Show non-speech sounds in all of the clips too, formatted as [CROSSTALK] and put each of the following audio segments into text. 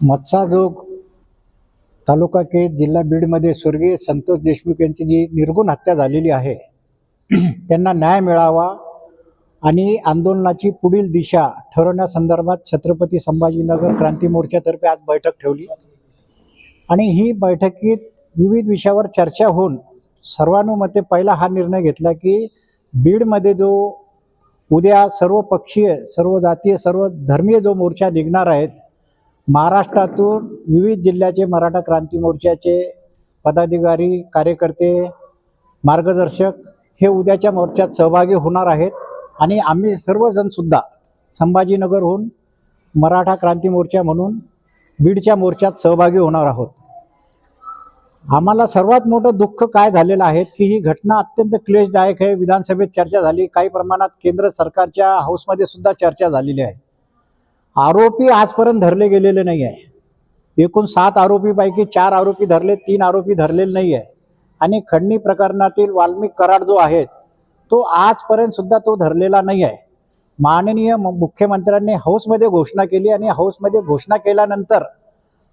मत्साजोग तालुका केज जिल्हा बीडमध्ये स्वर्गीय संतोष देशमुख यांची जी निर्गुण हत्या झालेली आहे त्यांना न्याय मिळावा आणि आंदोलनाची पुढील दिशा ठरवण्यासंदर्भात छत्रपती संभाजीनगर क्रांती मोर्चातर्फे आज बैठक ठेवली. आणि ही बैठकीत विविध विषयावर चर्चा होऊन सर्वानुमते पहिला हा निर्णय घेतला की बीडमध्ये जो उद्या सर्व पक्षीय सर्व जातीय सर्व धर्मीय जो मोर्चा निघणार आहेत महाराष्ट्रातून विविध जिल्ह्याचे मराठा क्रांती मोर्चाचे पदाधिकारी कार्यकर्ते मार्गदर्शक हे उद्याच्या मोर्चात सहभागी होणार आहेत. आणि आम्ही सर्वजणसुद्धा संभाजीनगरहून मराठा क्रांती मोर्चा म्हणून बीडच्या मोर्चात सहभागी होणार आहोत. आम्हाला सर्वात मोठं दुःख काय झालेलं आहे की ही घटना अत्यंत क्लेशदायक आहे. विधानसभेत चर्चा झाली. काही प्रमाणात केंद्र सरकारच्या हाऊसमध्ये सुद्धा चर्चा झालेली आहे. आरोपी आजपर्यंत धरले गेलेले नाही आहे एकूण सात आरोपीपैकी चार आरोपी धरले तीन आरोपी धरलेले नाही आहे आणि खंडणी प्रकरणातील वाल्मिक कराड जो आहे तो आजपर्यंत सुद्धा तो धरलेला नाही आहे माननीय म- मुख्यमंत्र्यांनी हाऊसमध्ये घोषणा केली आणि हाऊसमध्ये घोषणा केल्यानंतर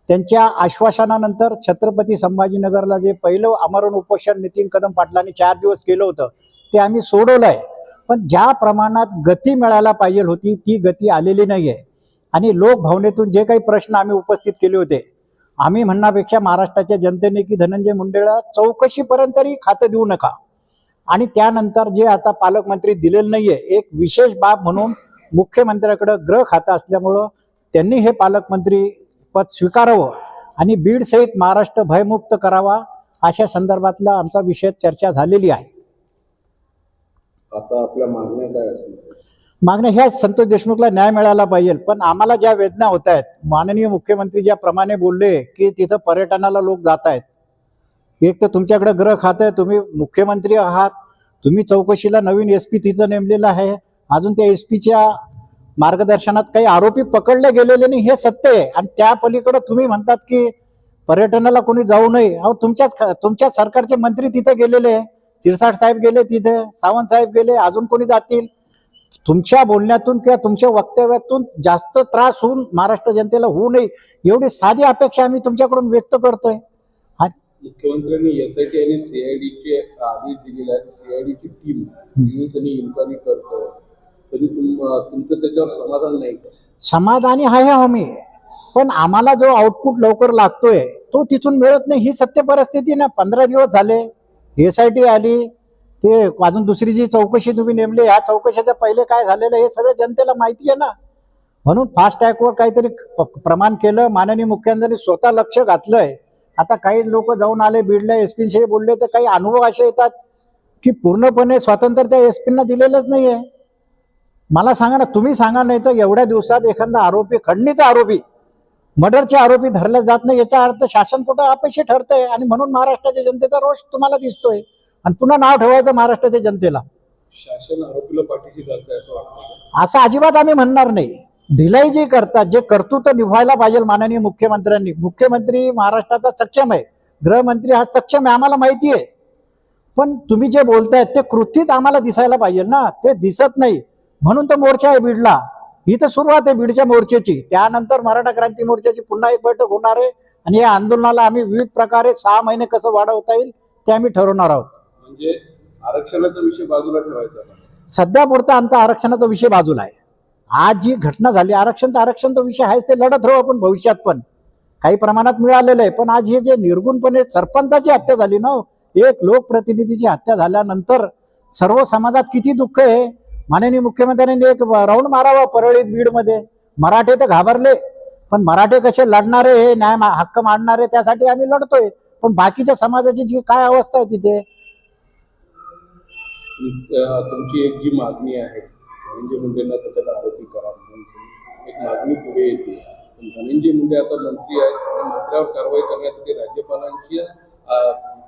त्यांच्या आश्वासनानंतर छत्रपती संभाजीनगरला जे पहिलं अमरण उपोषण नितीन कदम पाटलांनी चार दिवस केलं होतं ते आम्ही सोडवलं आहे पण ज्या प्रमाणात गती मिळायला पाहिजे होती ती गती आलेली नाही आहे आणि लोकभावनेतून जे काही प्रश्न आम्ही उपस्थित केले होते आम्ही म्हणण्यापेक्षा महाराष्ट्राच्या जनतेने की धनंजय मुंडेला चौकशीपर्यंत तरी खातं देऊ नका. आणि त्यानंतर जे आता पालकमंत्री दिलेलं नाहीये एक विशेष बाब म्हणून मुख्यमंत्र्याकडे ग्रह खातं असल्यामुळं त्यांनी हे पालकमंत्री पद स्वीकारावं आणि बीड सहित महाराष्ट्र भयमुक्त करावा अशा संदर्भातला आमचा विषय चर्चा झालेली आहे. आता आपल्या मागण्या काय असतील? मागण्या ह्या संतोष देशमुखला न्याय मिळाला पाहिजे. पण आम्हाला ज्या वेदना होत आहेत माननीय मुख्यमंत्री ज्याप्रमाणे बोलले की तिथं पर्यटनाला लोक जात आहेत एक तर तुमच्याकडे ग्रह खातं आहे तुम्ही मुख्यमंत्री आहात तुम्ही चौकशीला नवीन एस पी तिथं नेमलेला आहे. अजून त्या एस पीच्या मार्गदर्शनात काही आरोपी पकडले गेलेले नाही हे सत्य आहे. आणि त्या पलीकडे तुम्ही म्हणतात की पर्यटनाला कोणी जाऊ नये. अहो तुमच्याच ख- तुमच्याच सरकारचे मंत्री तिथे गेलेले आहे. शिरसाट साहेब गेले तिथे सावंत साहेब गेले अजून कोणी जातील? तुमच्या बोलण्यातून किंवा तुमच्या वक्तव्यातून जास्त त्रास होऊन महाराष्ट्र जनतेला होऊ नये एवढी साधी अपेक्षा आम्ही तुमच्याकडून व्यक्त करतोय. मुख्यमंत्र्यांनी एसआयटी आणि सीआयडी चे आदेश दिलेले आहेत. सीआयडी ची टीम दिवसांनी इन्क्वायरी करतोय. तरी तुम तुमचं त्याच्यावर समाधान नाही समाधानी आहे आम्ही पण आम्हाला जो आउटपुट लवकर लागतोय तो तिथून मिळत नाही. ही सत्य परिस्थिती ना पंधरा दिवस झाले. एस आय टी आली. ते अजून दुसरी जी चौकशी तुम्ही नेमली ह्या चौकशीच्या पहिले काय झालेलं हे सगळं जनतेला माहिती आहे ना. म्हणून फास्टॅगवर काहीतरी प्रमाण केलं माननीय मुख्यमंत्र्यांनी स्वतः लक्ष घातलंय. आता काही लोक जाऊन आले बिडले एस पीशी बोलले तर काही अनुभव असे येतात की पूर्णपणे स्वातंत्र्य त्या एस पींना दिलेलंच आहे मला सांगा ना तुम्ही सांगा नाही तर एवढ्या दिवसात एखादा आरोपी खंडणीचा आरोपी मर्डरचे आरोपी धरले जात नाही याचा अर्थ शासन कुठं अपयशी ठरतंय? आणि म्हणून महाराष्ट्राच्या जनतेचा रोष तुम्हाला दिसतोय. आणि पुन्हा नाव ठेवायचं महाराष्ट्राच्या जनतेला. शासन आरोपीला पाठीशी घालतंय असं वाटतं असं अजिबात आम्ही म्हणणार नाही. ढिलाई जी करतात जे कर्तृत्व निभवायला पाहिजे माननीय मुख्यमंत्र्यांनी. मुख्यमंत्री महाराष्ट्राचा सक्षम आहे. गृहमंत्री हा सक्षम आहे आम्हाला माहिती आहे. पण तुम्ही जे बोलतायत ते कृतीत आम्हाला दिसायला पाहिजे ना. ते दिसत नाही. म्हणून तो मोर्चा आहे बीडला. ही तर सुरुवात आहे बीडच्या मोर्चाची. त्यानंतर मराठा क्रांती मोर्चाची पुन्हा एक बैठक होणार आहे. आणि या आंदोलनाला आम्ही विविध प्रकारे सहा महिने कसं वाढवता येईल ते आम्ही ठरवणार आहोत. म्हणजे आरक्षणाचा विषय बाजूला ठेवायचा सध्या पुरता आमचा आरक्षणाचा विषय बाजूला आहे. आज जी घटना झाली आरक्षण तर तो विषय आहेच ते लढत राहू आपण भविष्यात पण. काही प्रमाणात मिळालेलं आहे पण आज हे जे निर्गुणपणे सरपंचाची हत्या झाली ना एक लोकप्रतिनिधीची हत्या झाल्यानंतर सर्व समाजात किती दुःख आहे. माननीय मुख्यमंत्र्यांनी एक राऊंड मारावा परळीत बीडमध्ये. मराठे तर घाबरले पण मराठे कसे लढणारे हे न्याय मा- हक्क मांडणारे त्यासाठी आम्ही लढतोय. पण बाकीच्या समाजाची जी काय अवस्था आहे तिथे तुमची एक जी मागणी आहे धनंजय मुंडेंना त्याच्यात आरोपी करा म्हणून एक मागणी पुढे येते. धनंजय मुंडे आता मंत्री आहेत आणि मंत्र्यावर कारवाई करण्यासाठी राज्यपालांची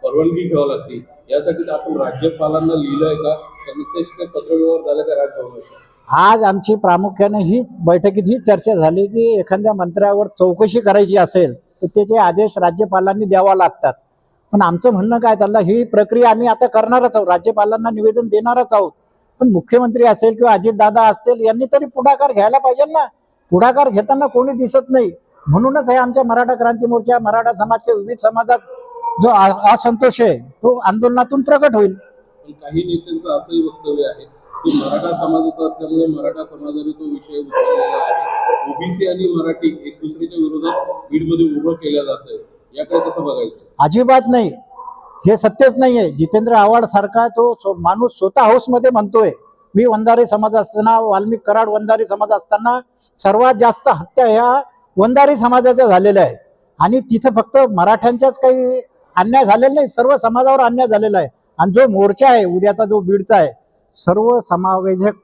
परवानगी घ्यावी लागते. यासाठी तर आपण राज्यपालांना लिहिलं आहे का? त्यांचे काही पत्रव्यवहार झाला का राजभवनाचा आज आमची प्रामुख्याने ही बैठकीत ही चर्चा झाली की एखाद्या मंत्र्यावर चौकशी करायची असेल तर त्याचे आदेश राज्यपालांनी द्यावा लागतात. पण आमचं म्हणणं काय चाललं ही प्रक्रिया आम्ही आता करणारच आहोत. राज्यपालांना निवेदन देणारच आहोत. पण मुख्यमंत्री असेल किंवा अजितदादा असतील यांनी तरी पुढाकार घ्यायला पाहिजे ना. पुढाकार घेताना कोणी दिसत नाही. म्हणूनच हे आमच्या मराठा क्रांती मोर्चा मराठा समाज किंवा विविध समाजात जो असंतोष आहे तो आंदोलनातून प्रकट होईल. काही नेत्यांचं असंही वक्तव्य आहे की मराठा समाजाचा असल्यामुळे मराठा समाजाने तो विषय उचललेला आहे. ओबीसी आणि मराठी एक दुसऱ्याच्या विरोधात बीडमध्ये उभं केल्या जात आहे याकडे कसं बघायचं? अजिबात नाही. हे सत्यच नाही आहे जितेंद्र आव्हाड सारखा तो माणूस स्वतः हाऊसमध्ये म्हणतोय मी वंधारी समाज असताना वाल्मिक कराड वंधारी समाज असताना सर्वात जास्त हत्या ह्या वंधारी समाजाच्या झालेल्या आहे आणि तिथं फक्त मराठ्यांच्याच काही अन्याय झालेला नाही सर्व समाजावर अन्याय झालेला आहे. आणि जो मोर्चा आहे उद्याचा जो बीडचा आहे सर्व समावेशक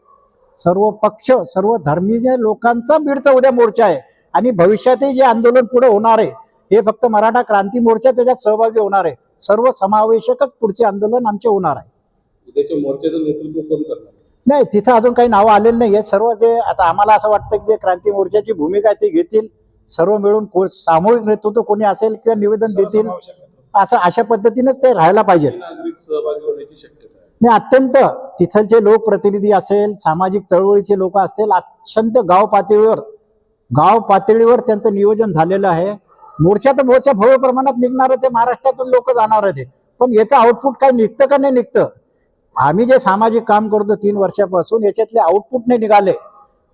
सर्व पक्ष सर्व धर्मीय लोकांचा बीडचा उद्या मोर्चा आहे. आणि भविष्यातही जे आंदोलन पुढे होणार आहे हे फक्त मराठा क्रांती मोर्चा त्याच्यात सहभागी होणार आहे. सर्व समावेशकच पुढचे आंदोलन आमचे होणार आहे. उद्याच्या मोर्चाचं नेतृत्व कोण करणार? नाही तिथं अजून काही नावं आलेली नाही आहे सर्व जे आता आम्हाला असं वाटतं की जे क्रांती मोर्चाची भूमिका आहे ती घेतील. सर्व मिळून को सामूहिक नेतृत्व कोणी असेल किंवा निवेदन देतील असं अशा पद्धतीनेच ते राहायला पाहिजे. नागरिक सहभागी होण्याची शक्यता आहे. नाही अत्यंत तिथलचे लोकप्रतिनिधी असेल सामाजिक चळवळीचे लोक असतील अत्यंत गाव पातळीवर गाव पातळीवर त्यांचं नियोजन झालेलं आहे. मोर्चा तर मोर्चा भव्य प्रमाणात निघणारच आहे. महाराष्ट्रातून लोक जाणार आहेत पण याचं आउटपुट काय निघतं का नाही निघतं? आम्ही जे सामाजिक काम करतो तीन वर्षापासून याच्यातले आउटपुट नाही निघाले.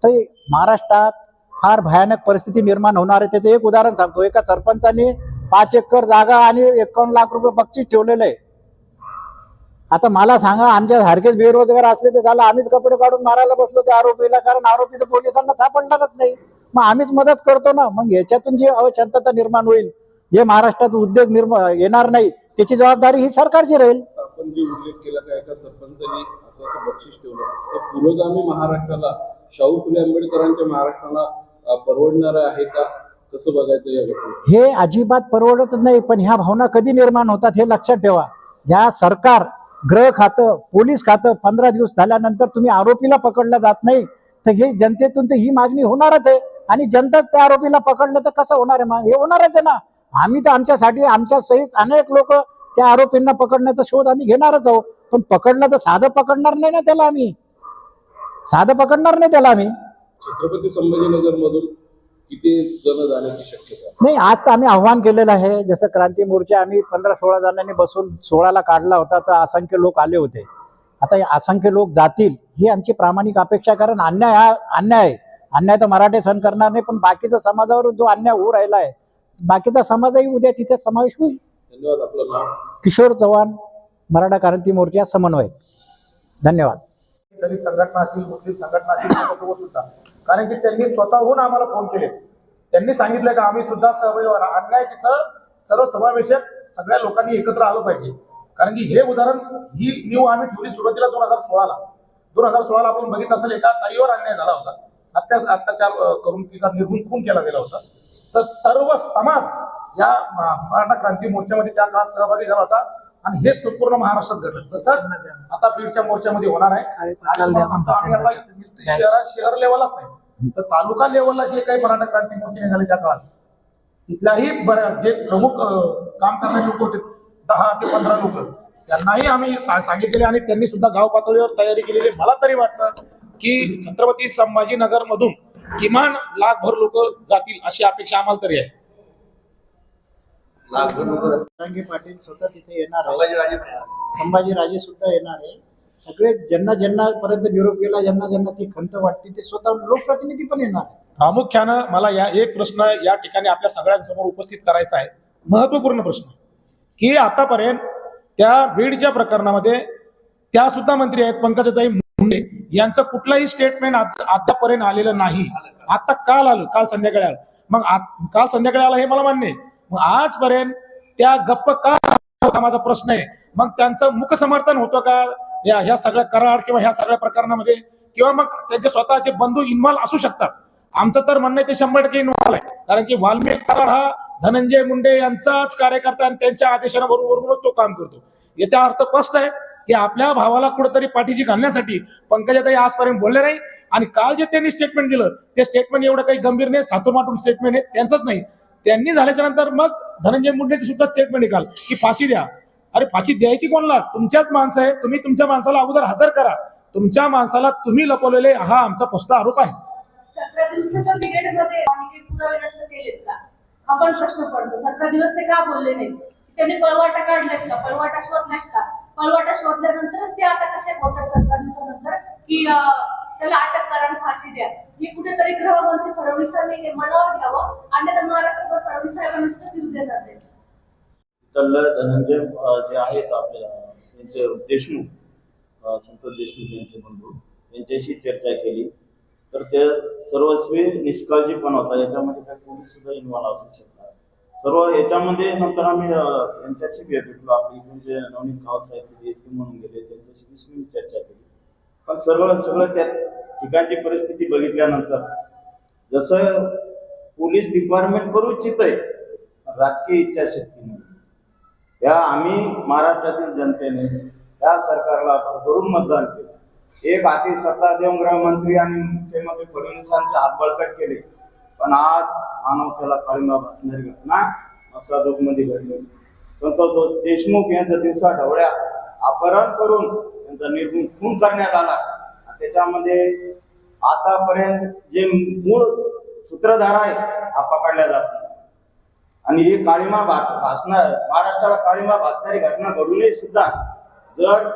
तर महाराष्ट्रात फार भयानक परिस्थिती निर्माण होणार आहे. त्याचं एक उदाहरण सांगतो. एका सरपंचाने पाच एकर जागा आणि एकावन्न लाख रुपये बक्षीस ठेवलेलं आहे. आता मला सांगा आमच्या सारखेच बेरोजगार असले तर झालं आम्हीच कपडे काढून मारायला बसलो त्या आरोपीला. कारण आरोपी तर पोलिसांना सापडणारच नाही. मग आम्हीच मदत करतो ना. मग याच्यातून जी अशांतता निर्माण होईल जे महाराष्ट्रात उद्योग निर्माण येणार नाही त्याची जबाबदारी ही सरकारची राहील. आपण जे उल्लेख केला का एका सरपंचानी असं असं बक्षीस ठेवलं तर पुरोगामी महाराष्ट्राला शाहू फुले आंबेडकरांच्या महाराष्ट्राला परवडणारं आहे का? कसं बघायचं हे अजिबात परवडत नाही पण ह्या भावना कधी निर्माण होतात हे लक्षात ठेवा. या सरकार गृह खातं पोलीस खातं पंधरा दिवस झाल्यानंतर तुम्ही आरोपीला पकडलं जात नाही. तर हे जनतेतून तर ही मागणी होणारच आहे. आणि जनताच त्या आरोपीला पकडलं तर कसं होणार आहे? मग हे होणारच आहे ना. आम्ही तर आमच्यासाठी आमच्या सहित अनेक लोक त्या आरोपींना पकडण्याचा शोध आम्ही घेणारच आहोत. पण पकडलं तर साधं पकडणार नाही ना त्याला आम्ही. साधं पकडणार नाही त्याला आम्ही. छत्रपती संभाजीनगर मधून किती जण जाण्याची शक्यता? आहे? नाही आज तर आम्ही आव्हान केलेलं आहे. जसं क्रांती मोर्चा आम्ही पंधरा सोळा जणांनी बसून सोळाला काढला होता तर असंख्य लोक आले होते. आता हे असंख्य लोक जातील ही आमची प्रामाणिक अपेक्षा कारण अन्याय हा अन्याय आहे. अन्याय तर मराठे सहन करणार नाही पण बाकीचा समाजावर जो अन्याय होऊ राहिला आहे बाकीचा समाजही उद्या तिथे समावेश होईल. धन्यवाद आपलं नाव. किशोर चव्हाण मराठा क्रांती मोर्चा समन्वय धन्यवाद. दलित संघटना असतील मुस्लिम संघटना असतील सुद्धा. कारण की त्यांनी स्वतःहून आम्हाला फोन केले. त्यांनी सांगितलं का आम्ही सुद्धा सहभागी अन्याय तिथं सर्व समावेशक सगळ्या लोकांनी एकत्र आलं पाहिजे. कारण की हे उदाहरण ही न्यू आम्ही ठेवली सुरुवातीला दोन हजार सोळाला. दोन हजार सोळाला आपण बघितलं असेल एका ताईवर अन्याय झाला होता. अत्या अत्याचार करून तिचा निर्गुण खून केला गेला होता. तर सर्व समाज या मराठा क्रांती मोर्चामध्ये त्या काळात सहभागी झाला होता आणि हे संपूर्ण महाराष्ट्रात घडलं. तसंच आता बीडच्या मोर्चामध्ये होणार आहे. शहरा शहर लेवलच नाही. तर तालुका लेवलला जे काही मराठा क्रांती मोर्चे निघाले त्या काळात तिथल्याही जे प्रमुख काम करणारे लोक होते दहा ते पंधरा लोक. त्यांनाही आम्ही सांगितलेले आणि त्यांनी सुद्धा गाव पातळीवर तयारी केलेली. मला तरी वाटतं की छत्रपती संभाजीनगर मधून किमान लाखभर लोक जातील अशी अपेक्षा आम्हाला तरी आहे. रंगे पाटील स्वतः तिथे येणार आहे. संभाजीराजे सुद्धा येणार आहे. सगळे ज्यांना ज्यांना पर्यंत निरोप गेला ज्यांना ज्यांना ती खंत वाटते ते स्वतः लोकप्रतिनिधी पण येणार प्रामुख्यानं मला या एक प्रश्न या ठिकाणी आपल्या सगळ्यांसमोर उपस्थित करायचा आहे. महत्त्वपूर्ण प्रश्न. की आतापर्यंत त्या बीडच्या प्रकरणामध्ये त्या सुद्धा मंत्री आहेत पंकजाताई मुंडे. यांचं कुठलंही स्टेटमेंट आतापर्यंत आलेलं नाही. आता काल आलं काल संध्याकाळी आलं. मग काल संध्याकाळी आलं हे मला मान्य आहे. मग आजपर्यंत त्या गप्प का होता माझा प्रश्न आहे. मग त्यांचं मुख समर्थन होतं का? या ह्या सगळ्या करार किंवा ह्या सगळ्या प्रकरणामध्ये? किंवा मग त्यांचे स्वतःचे बंधू इन्व्हॉल्व असू शकतात? आमचं तर म्हणणं आहे ते शंभर टक्के इन्व्हॉल्व आहे. कारण की वाल्मिक करार हा धनंजय मुंडे यांचाच कार्यकर्ता आणि त्यांच्या आदेशावरूनच तो काम करतो. याचा अर्थ स्पष्ट आहे की आपल्या भावाला कुठेतरी पाठीशी घालण्यासाठी पंकजाताई आजपर्यंत बोलले नाही आणि काल जे त्यांनी स्टेटमेंट दिलं ते स्टेटमेंट एवढं काही गंभीर नाही थातोमाटून स्टेटमेंट आहे त्यांचंच नाही. त्यांनी झाल्याच्यानंतर मग धनंजय मुंडेची सुद्धा स्टेटमेंट निघाल की फाशी द्या. अरे फाशी द्यायची कोणाला? तुमच्याच माणसं आहे तुम्ही तुमच्या माणसाला अगोदर हजर करा. तुमच्या माणसाला तुम्ही लपवलेले हा आमचा स्पष्ट आरोप आहे. आपण हा पण प्रश्न पडतो. सतरा दिवस ते का बोलले नाही त्यांनी पळवाटा काढलेत का? पळवाटा शोधलात का? पळवाटा शोधल्यानंतरच ते आता कशा बोलतात सतरा दिवसानंतर? की त्याला अटक करा आणि फाशी द्या. हे कुठेतरी गृहमंत्री फडणवीसांनी हे मनावर घ्यावं. आणि आता महाराष्ट्रभर फडणवीस साहेबांना सुद्धा फिरू देणार नाही धनंजय जे आहेत आपल्या त्यांचे देशमुख संतोष देशमुख यांचे बंधू यांच्याशी चर्चा केली. तर ते सर्वस्वी निष्काळजीपण होता. याच्यामध्ये काही पोलीस सुद्धा इन्व्हॉल्व्ह असू शकतात सर्व याच्यामध्ये नंतर आम्ही त्यांच्याशी यांच्याशी भेटलो आपली इथून जे नवनीत गावात साहेब एस पी म्हणून गेले. त्यांच्याशी वीस चर्चा केली. पण सर्व सगळं त्या ठिकाणची परिस्थिती बघितल्यानंतर जसं पोलीस डिपार्टमेंट करू इच्छित आहे राजकीय इच्छाशक्ती नाही या आम्ही महाराष्ट्रातील जनतेने या सरकारला भरून मतदान केलं. हे बाकी सत्ता देऊन गृहमंत्री आणि मुख्यमंत्री फडणवीसांचे हात बळकट केले. पण आज मानवतेला काळिंबा भासणारी घटना मसाजोगमध्ये घडली. संतोष देशमुख यांचा दिवसा ढवळ्या अपहरण करून त्यांचा निर्गुण खून करण्यात आला. त्याच्यामध्ये आतापर्यंत जे मूळ सूत्रधार आहे हा पकडला जात नाही. आणि ही काळीमा भासणार महाराष्ट्राला काळीमा भासणारी घटना घडूनही सुद्धा जर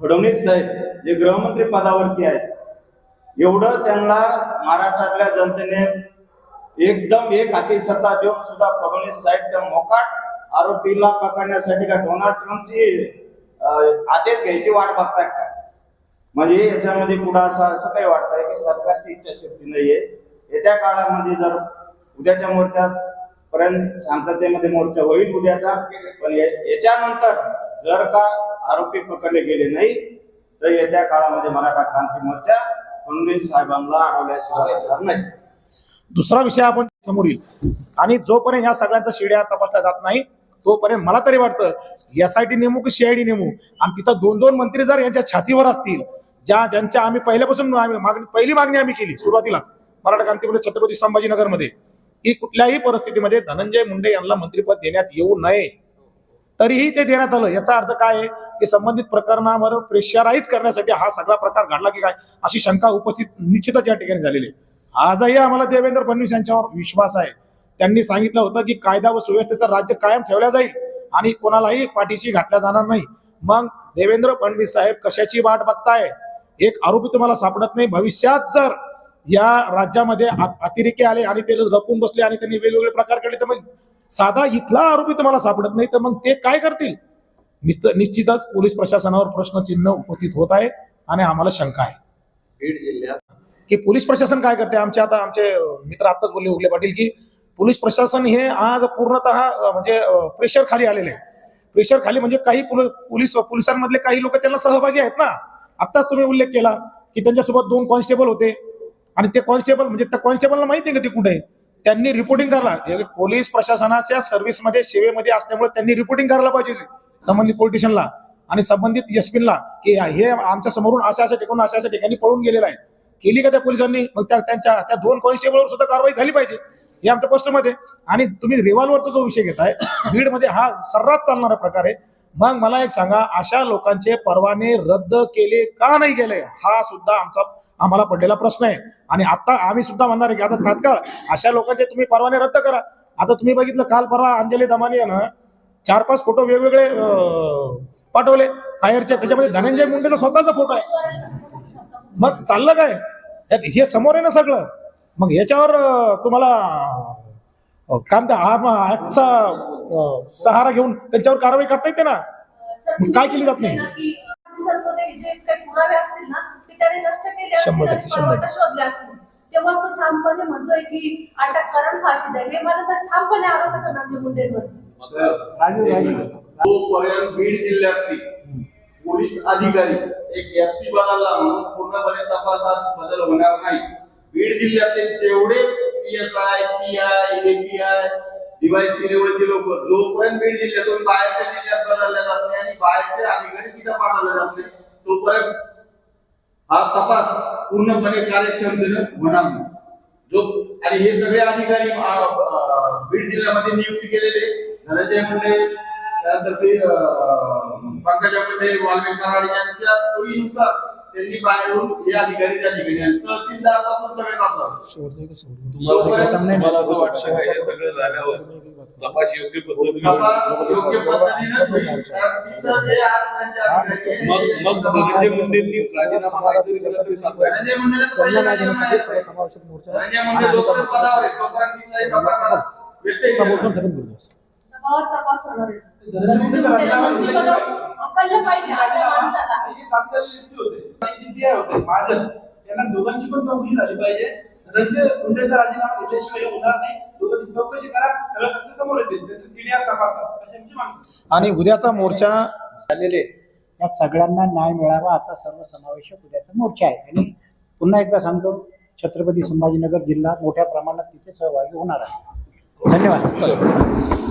फडणवीस साहेब जे गृहमंत्री पदावरती आहेत एवढं त्यांना महाराष्ट्रातल्या जनतेने एकदम एक हाती सत्ता देऊन सुद्धा फडणवीस साहेब त्या मोकाट आरोपीला पकडण्यासाठी का डोनाल्ड ट्रम्पची आदेश घ्यायची वाट बघतायत का? म्हणजे याच्यामध्ये पुढं असं असं काही वाटतंय की सरकारची इच्छाशक्ती नाहीये. येत्या काळामध्ये जर उद्याच्या मोर्चापर्यंत शांततेमध्ये मोर्चा होईल उद्याचा पण याच्यानंतर जर का आरोपी पकडले गेले नाही तर येत्या काळामध्ये मराठा क्रांती मोर्चा फडणवीस साहेबांना अडवल्याशिवाय राहणार नाही. दुसरा विषय आपण समोर येईल. आणि जोपर्यंत या सगळ्यांचा शिड्या तपासला जात नाही तोपर्यंत मला तरी वाटतं एस आय टी नेमू की सीआयडी नेमू? आणि तिथं दोन दोन मंत्री जर यांच्या छातीवर असतील ज्या ज्यांच्या आम्ही पहिल्यापासून मागणी पहिली मागणी आम्ही केली सुरुवातीलाच मराठा क्रांतीमध्ये छत्रपती संभाजीनगरमध्ये की कुठल्याही परिस्थितीमध्ये धनंजय मुंडे यांना मंत्रिपद देण्यात येऊ नये. तरीही ते देण्यात आलं. याचा अर्थ काय आहे की संबंधित प्रकरणावर प्रेशराईज करण्यासाठी हा सगळा प्रकार घडला की काय? अशी शंका उपस्थित निश्चितच या ठिकाणी झालेली आहे. आजही आम्हाला देवेंद्र फडणवीस यांच्यावर विश्वास आहे. त्यांनी सांगितलं होतं की कायदा व सुव्यवस्थेचं राज्य कायम ठेवल्या जाईल आणि कोणालाही पाठीशी घातल्या जाणार नाही. मग देवेंद्र फडणवीस साहेब कशाची वाट बघताय? एक आरोपी तुम्हाला सापडत नाही. भविष्यात जर या राज्यामध्ये आ- अतिरेकी आले आणि ते लपून बसले आणि त्यांनी वेगवेगळे प्रकार केले तर मग साधा इथला आरोपी तुम्हाला सापडत नाही तर मग ते काय करतील? निश्चित निश्चितच पोलीस प्रशासनावर प्रश्नचिन्ह उपस्थित होत आहे आणि आम्हाला शंका आहे. बीड जिल्ह्यात. की पोलीस प्रशासन काय करते? आमचे आता आमचे मित्र आत्ताच बोलले उगले पाटील की पोलीस प्रशासन हे आज पूर्णतः म्हणजे प्रेशर खाली आलेले प्रेशर खाली म्हणजे काही पोल- पोलीस पोलिसांमधले काही लोक त्यांना सहभागी आहेत ना? आत्ताच तुम्ही उल्लेख केला की त्यांच्यासोबत दोन कॉन्स्टेबल होते. आणि ते कॉन्स्टेबल म्हणजे त्या कॉन्स्टेबलला माहिती आहे का ते कुठे आहे? त्यांनी रिपोर्टिंग करायला. पोलीस प्रशासनाच्या सर्व्हिसमध्ये सेवेमध्ये असल्यामुळे त्यांनी रिपोर्टिंग करायला पाहिजे संबंधित पोलिटिशियनला आणि संबंधित एसपीला की हे आमच्या समोरून अशा अशा ठिकाणी अशा अशा ठिकाणी पळून गेलेला आहे. केली का त्या पोलिसांनी? मग त्या त्यांच्या त्या दोन कॉन्स्टेबलवर सुद्धा कारवाई झाली पाहिजे. हे आमच्या पोस्टमध्ये आणि तुम्ही रिव्हॉल्वरचा जो विषय घेताय [COUGHS] बीडमध्ये हा सर्रास चालणारा प्रकार आहे. मग मला एक सांगा अशा लोकांचे परवाने रद्द केले का नाही गेले? हा सुद्धा आमचा आम्हाला पडलेला प्रश्न आहे. आणि आता आम्ही सुद्धा म्हणणार आहे की आता तात्काळ अशा लोकांचे तुम्ही परवाने रद्द करा. आता तुम्ही बघितलं काल परवा अंजली दमानी यानं ना चार पाच फोटो वेगवेगळे पाठवले. फायरचे त्याच्यामध्ये धनंजय मुंडेचा स्वतःचा फोटो आहे. मग चाललं काय? हे समोर आहे ना सगळं. मग याच्यावर तुम्हाला अं, काय म्हणता आर्म ऍक्टचा अं, सहारा घेऊन त्यांच्यावर कारवाई करता येते ना? काय केली जात नाही? की दिवसांमध्ये जे काही पुरावे असतील ना ते त्याने नष्ट केले असतील शंभर टक्के, शंभर तेव्हाच तो ठामपणे म्हणतोय की अटक करा आणि फाशी द्या हे माझा तर ठामपणे धनंजय मुंडेंवर. बीड जिल्ह्यातली पोलीस अधिकारी एक एस पी बदलला म्हणून पूर्णपणे तपासात बदल होणार नाही. बीड जिल्ह्यातले जेवढे पीएसआय पीआय एपीआय डिवाइस लेवलचे लोक. जोपर्यंत बीड जिल्ह्यातून बाहेरच्या जिल्ह्यात बदलल्या जात नाही आणि बाहेरचे अधिकारी तिथं पाठवले जात नाही तोपर्यंत हा तपास पूर्णपणे कार्यक्षमतेनं होणार नाही. जो आणि हे सगळे अधिकारी बीड जिल्ह्यामध्ये नियुक्ती केलेले धनंजय मुंडे त्यानंतर ते पंकजा मुंडे वाल्मिक कराड यांच्या सोयीनुसार त्यांनी बाहेरून हे अधिकारी त्या ठिकाणी आले. तहसीलदारपासून सगळे तुम्हाला तुम्हाला असं वाटतं का हे सगळं झाल्यावर तपास योग्य पद्धतीने तपास योग्य पद्धतीने होईल. कारण तिथं जे आज त्यांचे अधिकारी आहेत, मग मग धनंजय मुंडेंनी राजीनामा काहीतरी दिला तरी चालतंय धनंजय मुंडेला तर पहिला राजीनामा आहे. धनंजय मुंडे जोपर्यंत पदावर आहे, तोपर्यंत तिथलाही तपास व्यत्यय केला. दबावात तपास होणार आहे. धनंजय मुंडेला मंत्रिपदावर हकललं पाहिजे अशा माणसाला. तात्कालिक लिस्ट होते. आणि जी PI होते महाजन यांना दोघांची पण चौकशी झाली पाहिजे. राजीनामा घेतल्याशिवाय होणार नाही. दोघांची चौकशी करा. सगळं तथ्य समोर येतील. त्याचे सीडीआर तपासा. अशी आमची मागणी? आणि उद्याचा मोर्चा झालेले. त्या सगळ्यांना न्याय मिळावा असा सर्वसमावेशक उद्याचा मोर्चा आहे. आणि पुन्हा एकदा सांगतो छत्रपती संभाजीनगर जिल्हा मोठ्या प्रमाणात तिथे सहभागी होणार आहे. धन्यवाद.